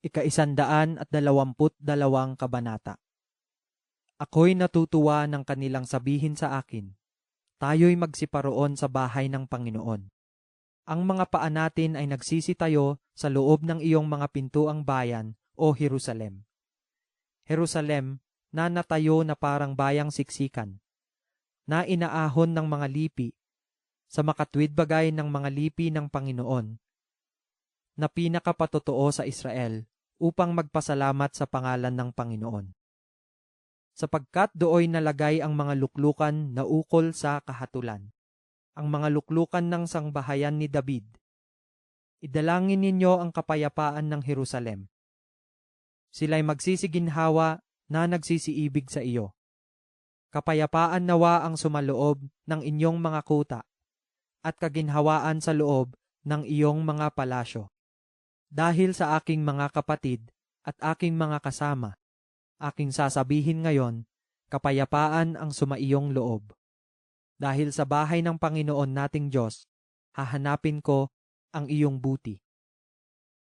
Ikaisandaan at dalawamput dalawang kabanata. Ako'y natutuwa ng kanilang sabihin sa akin, tayo'y magsiparoon sa bahay ng Panginoon. Ang mga paa natin ay nagsisitayo sa loob ng iyong mga pintuang bayan, o Jerusalem. Jerusalem, na natayo na parang bayang siksikan, na inaahon ng mga lipi, sa makatwid bagay ng mga lipi ng Panginoon, na pinakapatotoo sa Israel upang magpasalamat sa pangalan ng Panginoon. Sapagkat dooy nalagay ang mga luklukan na ukol sa kahatulan, ang mga luklukan ng sangbahayan ni David. Idalangin ninyo ang kapayapaan ng Jerusalem. Sila'y magsisiginhawa na nagsisiibig sa iyo. Kapayapaan nawa ang sumaloob ng inyong mga kuta at kaginhawaan sa loob ng iyong mga palasyo. Dahil sa aking mga kapatid at aking mga kasama, aking sasabihin ngayon, kapayapaan ang sumaiyong loob. Dahil sa bahay ng Panginoon nating Diyos, hahanapin ko ang iyong buti.